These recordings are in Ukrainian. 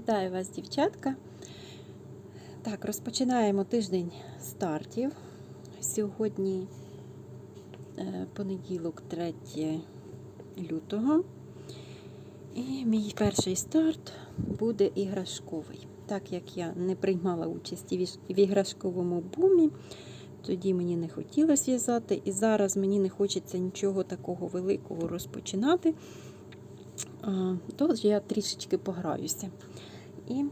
Вітаю вас, дівчатка. Так, розпочинаємо тиждень стартів. Сьогодні е, понеділок, 3 лютого. І мій перший старт буде іграшковий. Так як я не приймала участі в іграшковому бумі, тоді мені не хотілося в'язати, і зараз мені не хочеться нічого такого великого розпочинати. Тож я трішечки пограюся. І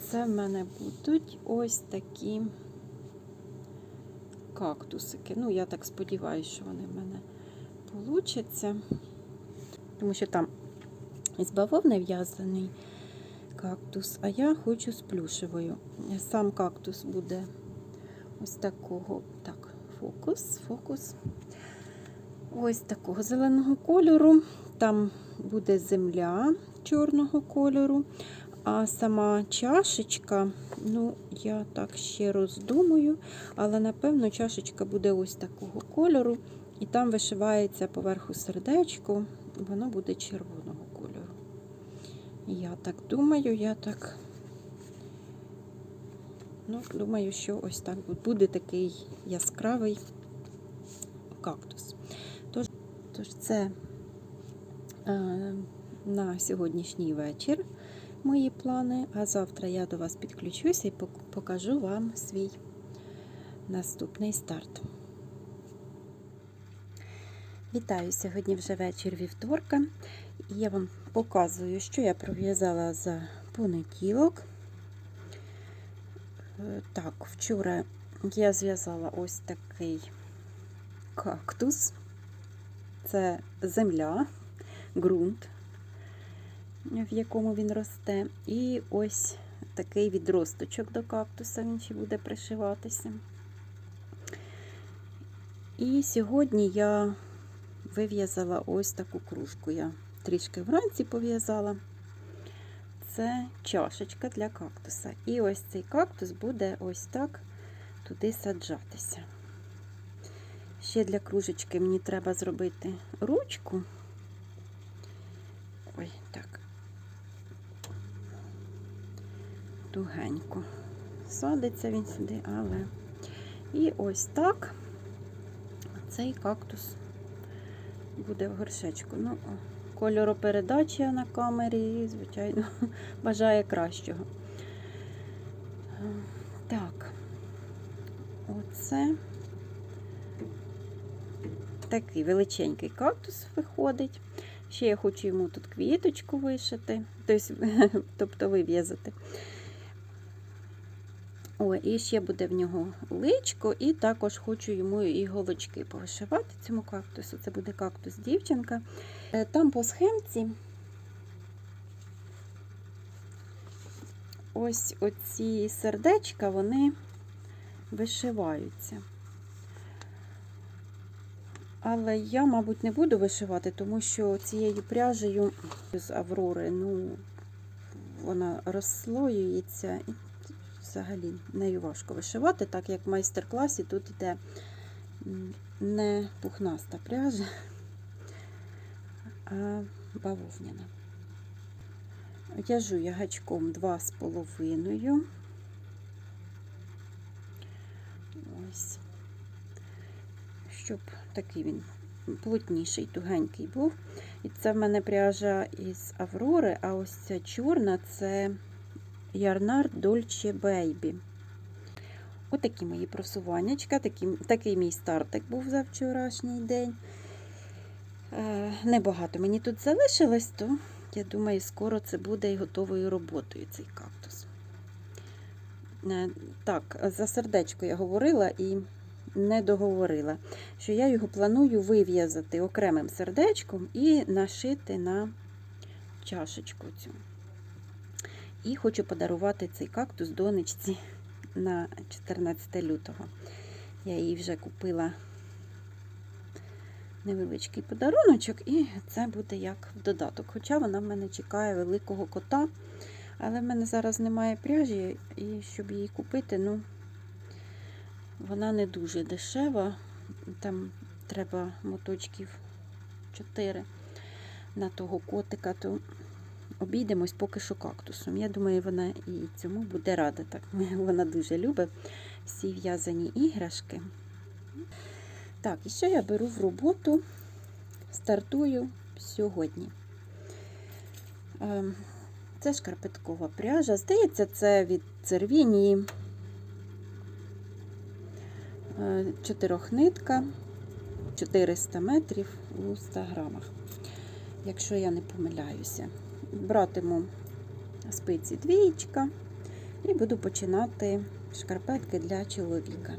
це в мене будуть ось такі кактусики. Ну, я так сподіваюся, що вони в мене получаться. Тому що там із бавовни в'язаний кактус, а я хочу з плюшевою. Сам кактус буде ось такого. Так, фокус, фокус. Ось такого зеленого кольору. Там буде земля чорного кольору. А сама чашечка, ну, я так ще роздумую, але напевно чашечка буде ось такого кольору. І там вишивається поверху сердечко, воно буде червоного кольору. Я так думаю, я так. Ну, думаю, що ось так буде такий яскравий кактус. Тож, тож це на сьогоднішній вечір мої плани, а завтра я до вас підключуся і покажу вам свій наступний старт. Вітаю сьогодні вже вечір вівторка. І я вам показую, що я пров'язала за понеділок. Е, Так, вчора я зв'язала ось такий кактус. Це земля, ґрунт, в якому він росте. І ось такий відросточок до кактуса, він ще буде пришиватися. І сьогодні я вив'язала ось таку кружку. Я трішки вранці пов'язала. Це чашечка для кактуса. І ось цей кактус буде ось так туди саджатися. Ще для кружечки мені треба зробити ручку. Ой, так. Тугенько. Садиться він сюди, але. І ось так цей кактус буде в горшечку. Ну, кольоропередача на камері, звичайно, бажає кращого. Так, оце такий величенький кактус виходить. Ще я хочу йому тут квіточку вишити, тобто, тобто вив'язати. О, і ще буде в нього личко, і також хочу йому і голочки повишивати цьому кактусу. Це буде кактус дівчинка. Е, Там по схемці ось оці сердечка, вони вишиваються. Але я, мабуть, не буду вишивати, тому що цією пряжею з Аврори, ну, вона розслоюється і взагалі нею важко вишивати, так як в майстер-класі тут йде не пухнаста пряжа, а бавовняна. В'яжу я гачком 2,5. Ось. Щоб такий він плотніший, тугенький був. І це в мене пряжа із Аврори, а ось ця чорна це Ярнар Dolce Baby. Отакі мої просуваннячка, такі, такий мій стартик був за вчорашній день. Е, небагато мені тут залишилось, то я думаю, скоро це буде і готовою роботою цей кактус. Е, так, за сердечко я говорила і не договорила, що я його планую вив'язати окремим сердечком і нашити на чашечку цю. І хочу подарувати цей кактус донечці на 14 лютого. Я їй вже купила невеличкий подаруночок, і це буде як в додаток. Хоча вона в мене чекає великого кота, але в мене зараз немає пряжі, і щоб її купити, ну, вона не дуже дешева. Там треба моточків 4. на того котика, то обійдемось поки що кактусом. Я думаю, вона і цьому буде рада. Так, вона дуже любить всі в'язані іграшки. Так, і що я беру в роботу? Стартую сьогодні. Ем, Це шкарпеткова пряжа. Здається, це від цервінії. Е, Чотирьохнитка, 400 метрів у 100 грамах, якщо я не помиляюся. Братиму спиці двієчка і буду починати шкарпетки для чоловіка.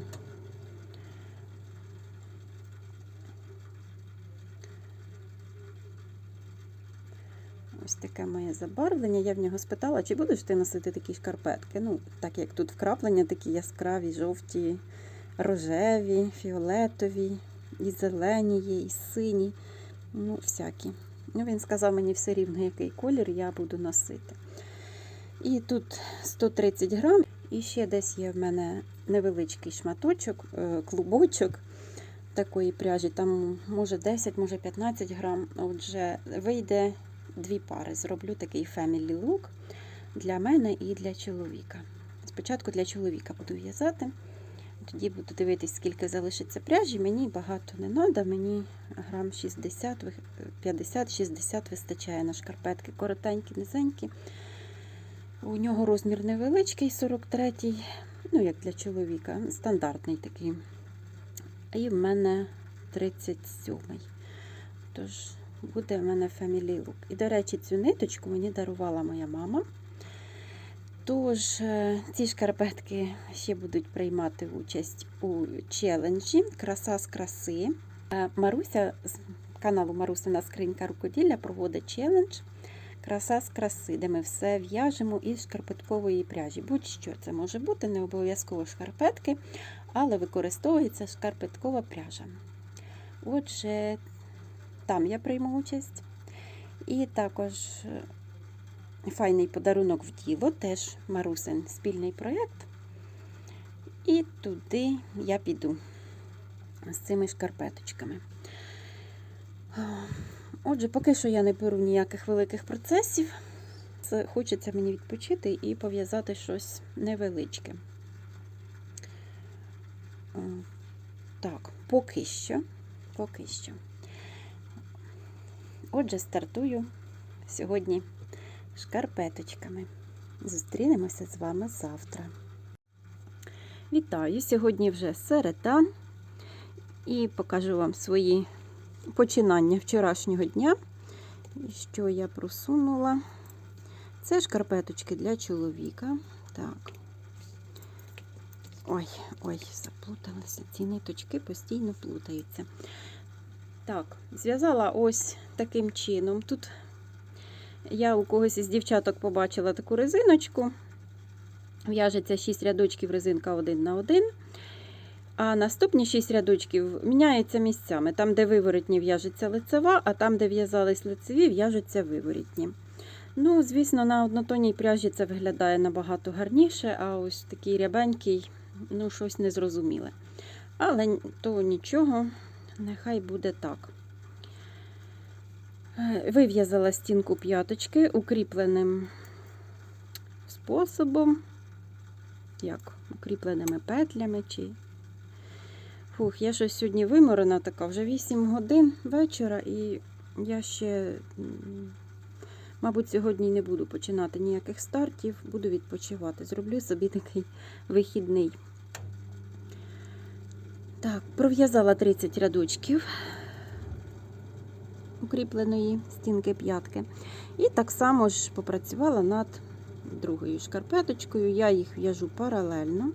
Ось таке моє забарвлення. Я в нього спитала, чи будеш ти носити такі шкарпетки. Ну, так як тут вкраплення такі яскраві, жовті, рожеві, фіолетові, і зелені є, і сині. Ну, всякі. Ну, він сказав мені все рівно, який колір я буду носити. І тут 130 грам, і ще десь є в мене невеличкий шматочок, е, клубочок такої пряжі. Там може 10, може 15 грам. Отже, вийде дві пари. Зроблю такий family look для мене і для чоловіка. Спочатку для чоловіка буду в'язати. Тоді буду дивитись, скільки залишиться пряжі. Мені багато не треба, мені грам 60, 50-60 вистачає на шкарпетки. Коротенькі, низенькі. У нього розмір невеличкий, 43-й, ну як для чоловіка, стандартний такий. І в мене 37-й. Тож, буде в мене Family Look. І, до речі, цю ниточку мені дарувала моя мама. Тож, е, ці шкарпетки ще будуть приймати участь у челенджі Краса з краси. Е, Маруся з каналу Марусина Скринька рукоділля проводить челендж Краса з краси, де ми все в'яжемо із шкарпеткової пряжі. Будь-що це може бути, не обов'язково шкарпетки, але використовується шкарпеткова пряжа. Отже, там я прийму участь. І також файний подарунок в діло, теж Марусин спільний проєкт. І туди я піду з цими шкарпеточками. Отже, поки що я не беру ніяких великих процесів. Це Хочеться мені відпочити і пов'язати щось невеличке. Так, поки що. Поки що. Отже, стартую сьогодні шкарпеточками. Зустрінемося з вами завтра. Вітаю! Сьогодні вже середа і покажу вам свої починання вчорашнього дня. Що я просунула? Це шкарпеточки для чоловіка. Так. Ой, ой, заплуталися. Ці ниточки постійно плутаються. Так, зв'язала ось таким чином. Тут я у когось із дівчаток побачила таку резиночку. В'яжеться 6 рядочків резинка один на один. А наступні 6 рядочків міняються місцями. Там, де виворотні в'яжеться лицева, а там, де в'язались лицеві, в'яжуться виворотні. Ну, звісно, на однотонній пряжі це виглядає набагато гарніше, а ось такий рябенький, ну, щось незрозуміле. Але то нічого, нехай буде так. Вив'язала стінку п'яточки укріпленим способом, як укріпленими петлями. чи Фух, я щось сьогодні виморена така, вже 8 годин вечора, і я ще, мабуть, сьогодні не буду починати ніяких стартів, буду відпочивати. Зроблю собі такий вихідний. Так, пров'язала 30 рядочків укріпленої стінки п'ятки. І так само ж попрацювала над другою шкарпеточкою. Я їх в'яжу паралельно.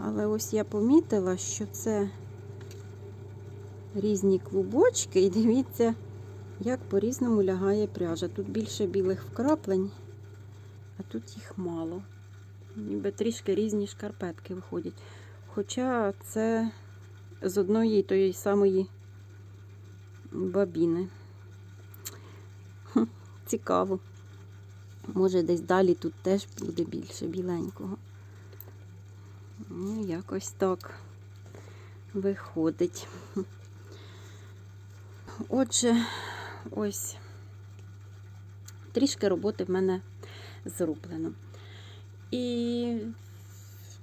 Але ось я помітила, що це різні клубочки, і дивіться, як по-різному лягає пряжа. Тут більше білих вкраплень, а тут їх мало. Ніби трішки різні шкарпетки виходять. Хоча це з одної тої самої бабіни. Цікаво. Може, десь далі тут теж буде більше біленького. Ну, якось так виходить. Отже, ось трішки роботи в мене зроблено. І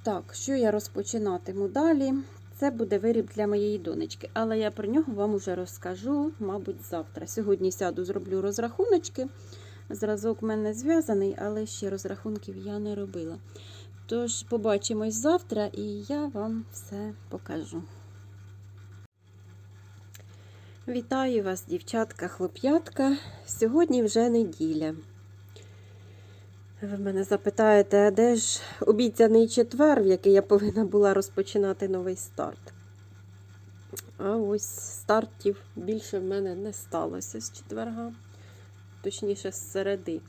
так, що я розпочинатиму далі? Це буде виріб для моєї донечки, але я про нього вам уже розкажу, мабуть, завтра. Сьогодні сяду, зроблю розрахуночки. Зразок в мене зв'язаний, але ще розрахунків я не робила. Тож, побачимось завтра, і я вам все покажу. Вітаю вас, дівчатка, хлоп'ятка. Сьогодні вже неділя. Ви мене запитаєте, а де ж обіцяний четвер, в який я повинна була розпочинати новий старт? А ось стартів більше в мене не сталося з четверга, точніше з середи.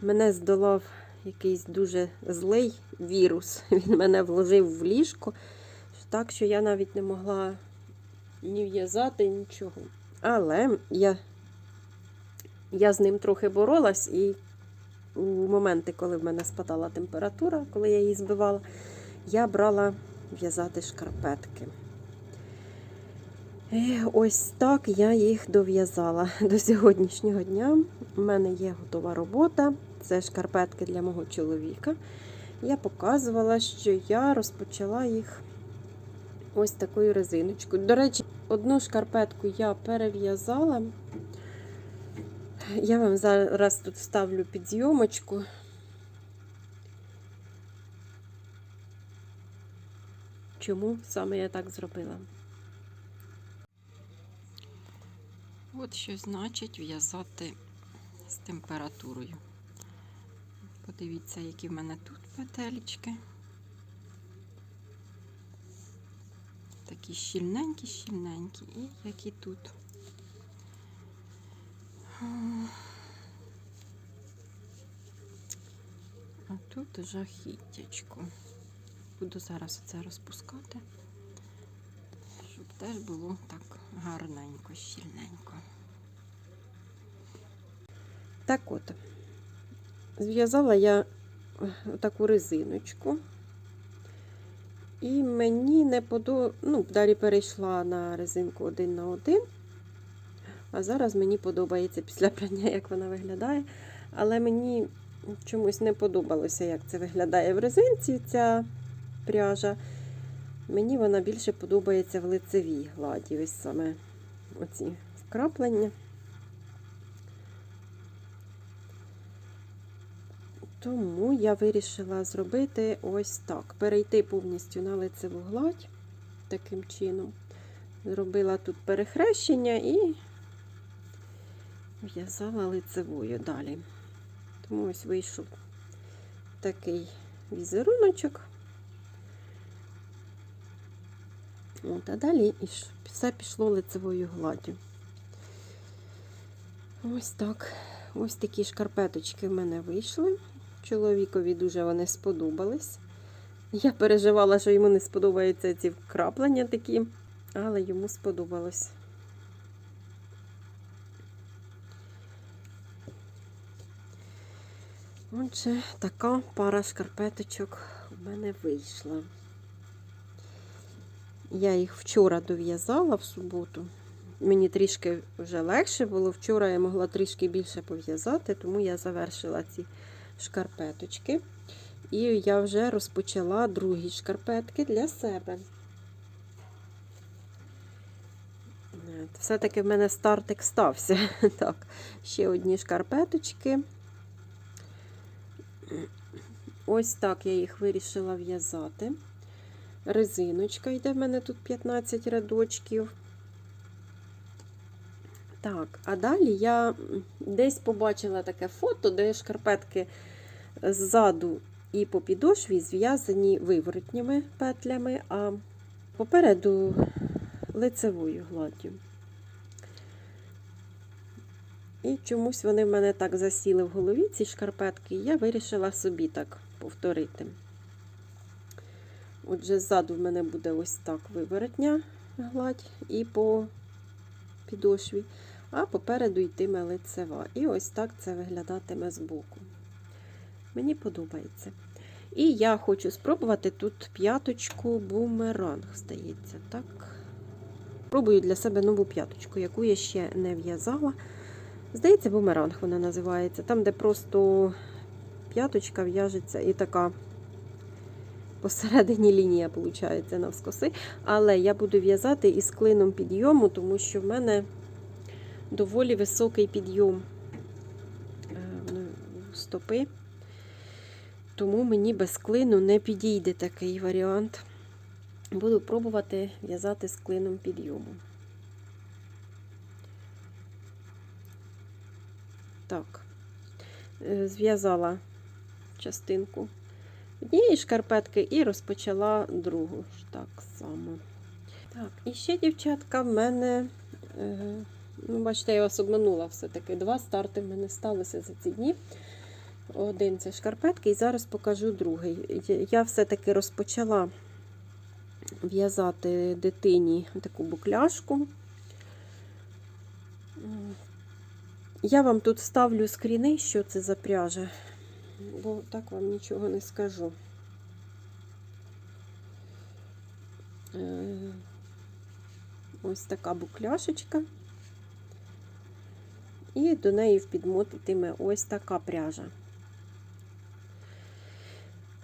Мене здолав якийсь дуже злий вірус. Він мене вложив в ліжко, так що я навіть не могла ні в'язати, нічого. Але я я з ним трохи боролась, і у моменти, коли в мене спадала температура, коли я її збивала, я брала в'язати шкарпетки. І ось так я їх дов'язала до сьогоднішнього дня. У мене є готова робота. Це шкарпетки для мого чоловіка. Я показувала, що я розпочала їх ось такою резиночкою. До речі, одну шкарпетку я перев'язала. Я вам зараз тут ставлю підйомочку. Чому саме я так зробила? От що значить в'язати з температурою. Подивіться, які в мене тут петелечки. Такі щільненькі, щільненькі, і які тут. А тут жахіттячко. Буду зараз це розпускати, щоб теж було так гарненько, щільненько. Так от, зв'язала я таку резиночку. І мені не подобається, ну, далі перейшла на резинку один на один. А зараз мені подобається після прання, як вона виглядає. Але мені чомусь не подобалося, як це виглядає в резинці, ця пряжа. Мені вона більше подобається в лицевій гладі. Ось саме оці вкраплення. Тому я вирішила зробити ось так. Перейти повністю на лицеву гладь таким чином. Зробила тут перехрещення і в'язала лицевою далі. Тому ось вийшов такий візеруночок. От, а далі все пішло лицевою гладдю. Ось так. Ось такі шкарпеточки в мене вийшли. Чоловікові дуже вони сподобались. Я переживала, що йому не сподобаються ці вкраплення такі, але йому сподобалось. Отже, така пара шкарпеточок у мене вийшла. Я їх вчора дов'язала в суботу. Мені трішки вже легше було. Вчора я могла трішки більше пов'язати, тому я завершила ці шкарпеточки. І я вже розпочала другі шкарпетки для себе. Все-таки в мене стартик стався. Так, ще одні шкарпеточки. Ось так я їх вирішила в'язати. Резиночка йде в мене тут 15 рядочків. Так, а далі я десь побачила таке фото, де шкарпетки ззаду і по підошві зв'язані виворотніми петлями, а попереду лицевою гладдю. І чомусь вони в мене так засіли в голові, ці шкарпетки, я вирішила собі так повторити. Отже, ззаду в мене буде ось так виворотня гладь і по підошві, а попереду йтиме лицева. І ось так це виглядатиме збоку. Мені подобається. І я хочу спробувати тут п'яточку бумеранг, здається, так. Пробую для себе нову п'яточку, яку я ще не в'язала. Здається, бумеранг вона називається. Там, де просто п'яточка в'яжеться і така посередині лінія, виходить, навскоси. Але я буду в'язати із клином підйому, тому що в мене доволі високий підйом е, ну, стопи. Тому мені без клину не підійде такий варіант. Буду пробувати в'язати з клином підйому. Так, Е, зв'язала частинку однієї шкарпетки і розпочала другу так само. Так, і ще, дівчатка, в мене, е, ну, бачите, я вас обманула все-таки. Два старти в мене сталося за ці дні. Один це шкарпетки, і зараз покажу другий. Я все-таки розпочала в'язати дитині таку букляшку. Я вам тут ставлю скріни, що це за пряжа, бо так вам нічого не скажу. Е, Ось така букляшечка. І до неї в підмот ось така пряжа.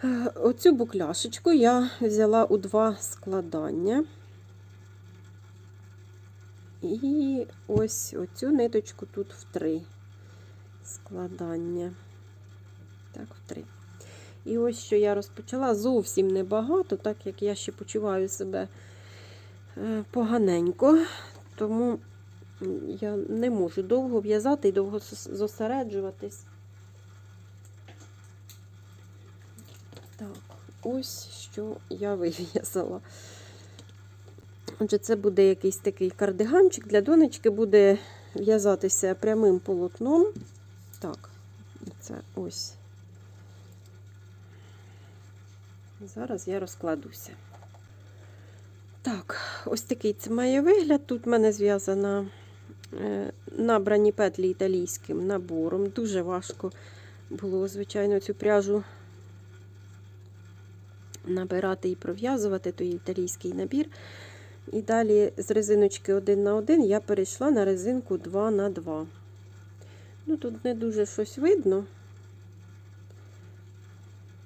Е, Оцю букляшечку я взяла у два складання. І ось оцю ниточку тут в три складання. Так, три. І ось що я розпочала зовсім небагато, так як я ще почуваю себе е, поганенько, тому я не можу довго в'язати і довго зосереджуватись. Так, ось що я вив'язала. Отже, це буде якийсь такий кардиганчик. Для донечки буде в'язатися прямим полотном. Так, це ось. Зараз я розкладуся. Так, ось такий це має вигляд. Тут в мене зв'язана е, набрані петлі італійським набором. Дуже важко було, звичайно, цю пряжу набирати і пров'язувати той італійський набір. І далі з резиночки 1 на 1 я перейшла на резинку 2 на 2. Ну, тут не дуже щось видно,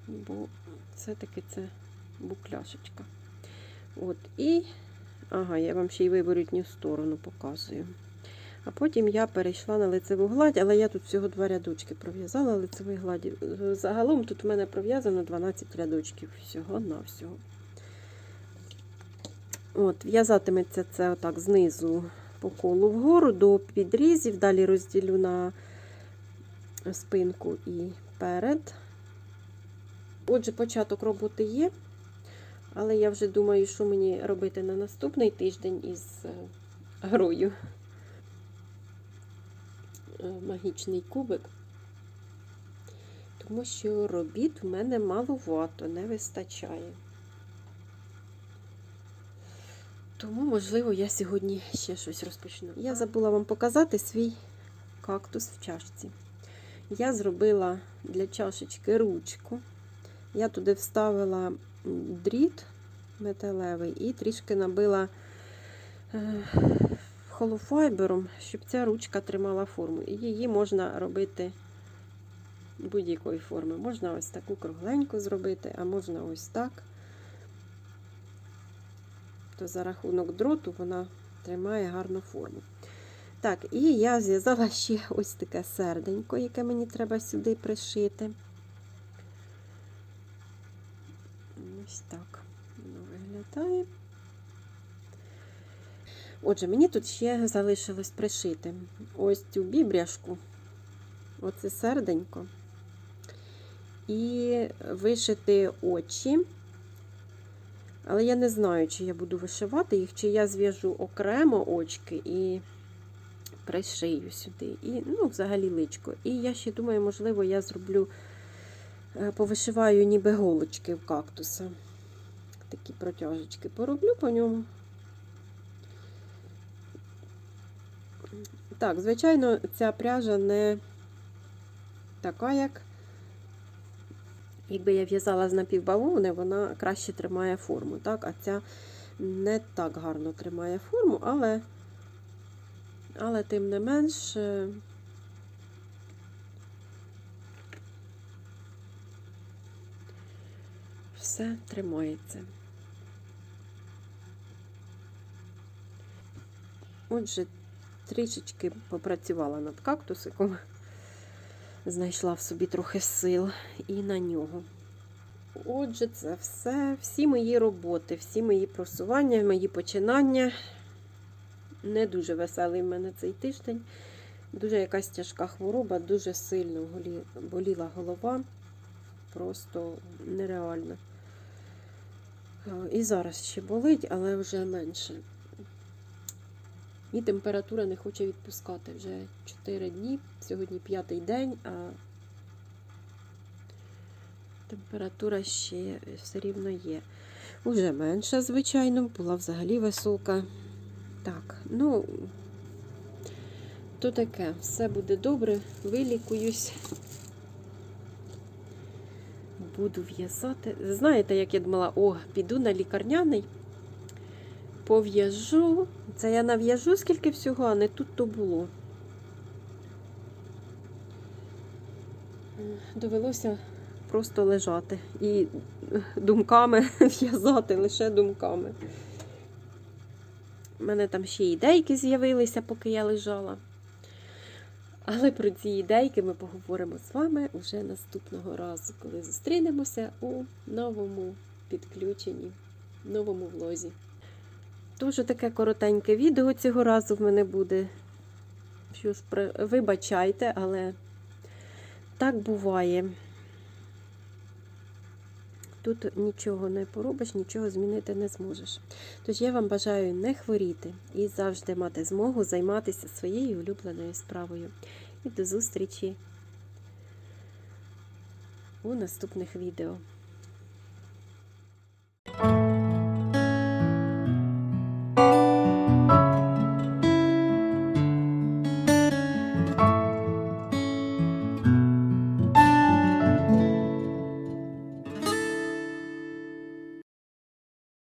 бо все-таки це букляшечка. От, і, ага, я вам ще й виворотню сторону показую. А потім я перейшла на лицеву гладь, але я тут всього два рядочки пров'язала лицевої гладі. Загалом тут в мене пров'язано 12 рядочків всього-навсього. От, В'язатиметься це отак знизу по колу вгору до підрізів. Далі розділю на спинку і перед. Отже, початок роботи є, але я вже думаю, що мені робити на наступний тиждень із е, грою. Е, Магічний кубик. Тому що робіт в мене маловато, не вистачає. Тому, можливо, я сьогодні ще щось розпочну. Я забула вам показати свій кактус в чашці. Я зробила для чашечки ручку. Я туди вставила дріт металевий і трішки набила е, холофайбером, щоб ця ручка тримала форму. І її можна робити будь-якої форми. Можна ось таку кругленьку зробити, а можна ось так то за рахунок дроту вона тримає гарну форму. Так, і я зв'язала ще ось таке серденько, яке мені треба сюди пришити. Ось так воно виглядає. Отже, мені тут ще залишилось пришити ось цю бібряшку, оце серденько, і вишити очі. Але я не знаю, чи я буду вишивати їх, чи я зв'яжу окремо очки і пришию сюди. І, ну, взагалі личко. І я ще думаю, можливо, я зроблю, е, повишиваю ніби голочки в кактуса. Такі протяжечки пороблю по ньому. Так, звичайно, ця пряжа не така, як Якби я в'язала з напівбавовни, вона краще тримає форму. так? А ця не так гарно тримає форму, але, але тим не менш, все тримається. Отже, трішечки попрацювала над кактусиком, знайшла в собі трохи сил і на нього. Отже, це все, всі мої роботи, всі мої просування, мої починання. Не дуже веселий в мене цей тиждень. Дуже якась тяжка хвороба, дуже сильно боліла голова. Просто нереально. Е, І зараз ще болить, але вже менше. І температура не хоче відпускати. Вже 4 дні, сьогодні п'ятий день, а температура ще все рівно є. Уже менша, звичайно, була взагалі висока. Так, ну, то таке, все буде добре, вилікуюсь. Буду в'язати. Знаєте, як я думала, о, піду на лікарняний, пов'яжу. Це я нав'яжу скільки всього, а не тут то було. Довелося просто лежати і думками в'язати, лише думками. У мене там ще ідейки з'явилися, поки я лежала. Але про ці ідейки ми поговоримо з вами уже наступного разу, коли зустрінемося у новому підключенні, новому влозі. Дуже таке коротеньке відео цього разу в мене буде. Щось, вибачайте, але так буває. Тут нічого не поробиш, нічого змінити не зможеш. Тож я вам бажаю не хворіти і завжди мати змогу займатися своєю улюбленою справою. І до зустрічі у наступних відео.